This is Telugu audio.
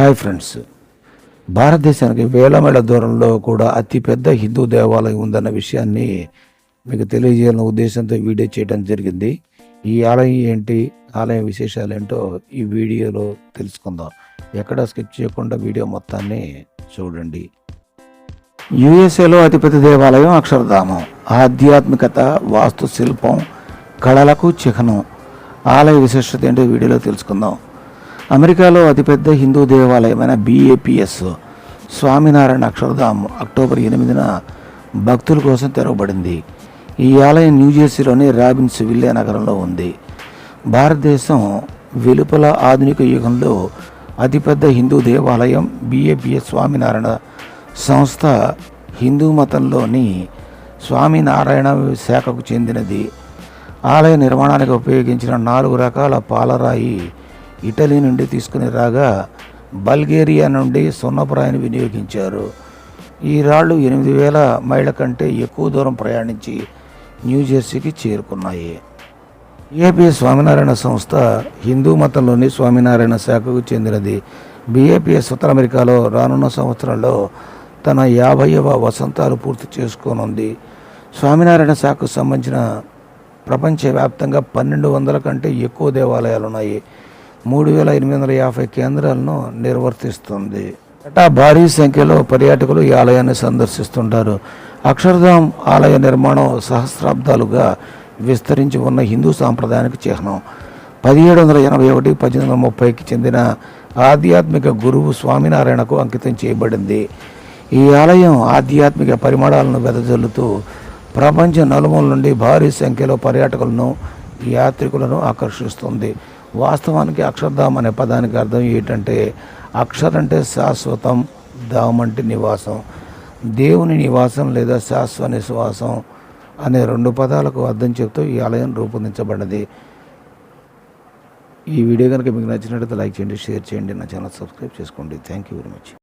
Hi friends. భారతదేశానికి వేల మైళ్ళ దూరంలో కూడా అతిపెద్ద హిందూ దేవాలయం ఉందన్న విషయాన్ని మీకు తెలియజేయాలన్న ఉద్దేశంతో వీడియో చేయడం జరిగింది. ఈ ఆలయం ఏంటి ఆలయం విశేషాలు ఏంటో ఈ వీడియోలో తెలుసుకుందాం. ఎక్కడ స్కిప్ చేయకుండా వీడియో మొత్తాన్ని చూడండి. యుఎస్ఏలో అతిపెద్ద దేవాలయం అక్షరధామం ఆధ్యాత్మికత వాస్తు శిల్పం కళలకు చిహ్నం. ఆలయ విశేషత ఏంటో వీడియోలో తెలుసుకుందాం. అమెరికాలో అతిపెద్ద హిందూ దేవాలయమైన బీఏపిఎస్ స్వామినారాయణ అక్షరధామ్ అక్టోబర్ ఎనిమిదిన భక్తుల కోసం తెరవబడింది. ఈ ఆలయం న్యూజెర్సీలోని రాబిన్స్ విల్లే నగరంలో ఉంది. భారతదేశం వెలుపల ఆధునిక యుగంలో అతిపెద్ద హిందూ దేవాలయం బిఏపిఎస్ స్వామినారాయణ సంస్థ హిందూ మతంలోని స్వామినారాయణ శాఖకు చెందినది. ఆలయ నిర్మాణానికి ఉపయోగించిన నాలుగు రకాల పాలరాయి ఇటలీ నుండి తీసుకుని రాగా బల్గేరియా నుండి సున్నపురాయిని వినియోగించారు. ఈ రాళ్ళు ఎనిమిది వేల మైళ్ళ కంటే ఎక్కువ దూరం ప్రయాణించి న్యూజెర్సీకి చేరుకున్నాయి. ఏపీ స్వామినారాయణ సంస్థ హిందూ మతంలోని స్వామినారాయణ శాఖకు చెందినది. బీఏపీఎస్ ఉత్తర అమెరికాలో రానున్న సంవత్సరంలో తన యాభైవ వసంతాలు పూర్తి చేసుకోనుంది. స్వామినారాయణ శాఖకు సంబంధించిన ప్రపంచవ్యాప్తంగా పన్నెండు వందల కంటే ఎక్కువ దేవాలయాలు ఉన్నాయి మూడు వేల ఎనిమిది వందల యాభై కేంద్రాలను నిర్వర్తిస్తుంది. ఏటా భారీ సంఖ్యలో పర్యాటకులు ఈ ఆలయాన్ని సందర్శిస్తుంటారు. అక్షరధామ్ ఆలయ నిర్మాణం సహస్రాబ్దాలుగా విస్తరించి ఉన్న హిందూ సాంప్రదాయానికి చిహ్నం. పదిహేడు వందల ఎనభై ఒకటి పద్దెనిమిది వందల ముప్పైకి చెందిన ఆధ్యాత్మిక గురువు స్వామినారాయణకు అంకితం చేయబడింది. ఈ ఆలయం ఆధ్యాత్మిక పరిమాణాలను వెదజల్లుతూ ప్రపంచ నలుమూల నుండి భారీ సంఖ్యలో పర్యాటకులను యాత్రికులను ఆకర్షిస్తుంది. వాస్తవానికి అక్షరధామ్ అనే పదానికి అర్థం ఏంటంటే అక్షర్ అంటే శాశ్వతం ధామ్ అంటే నివాసం. దేవుని నివాసం లేదా శాశ్వ నిశ్వాసం అనే రెండు పదాలకు అర్థం చెప్తూ ఈ ఆలయం రూపొందించబడినది. ఈ వీడియో కనుక మీకు నచ్చినట్లయితే లైక్ చేయండి షేర్ చేయండి నా ఛానల్ సబ్స్క్రైబ్ చేసుకోండి. Thank you very much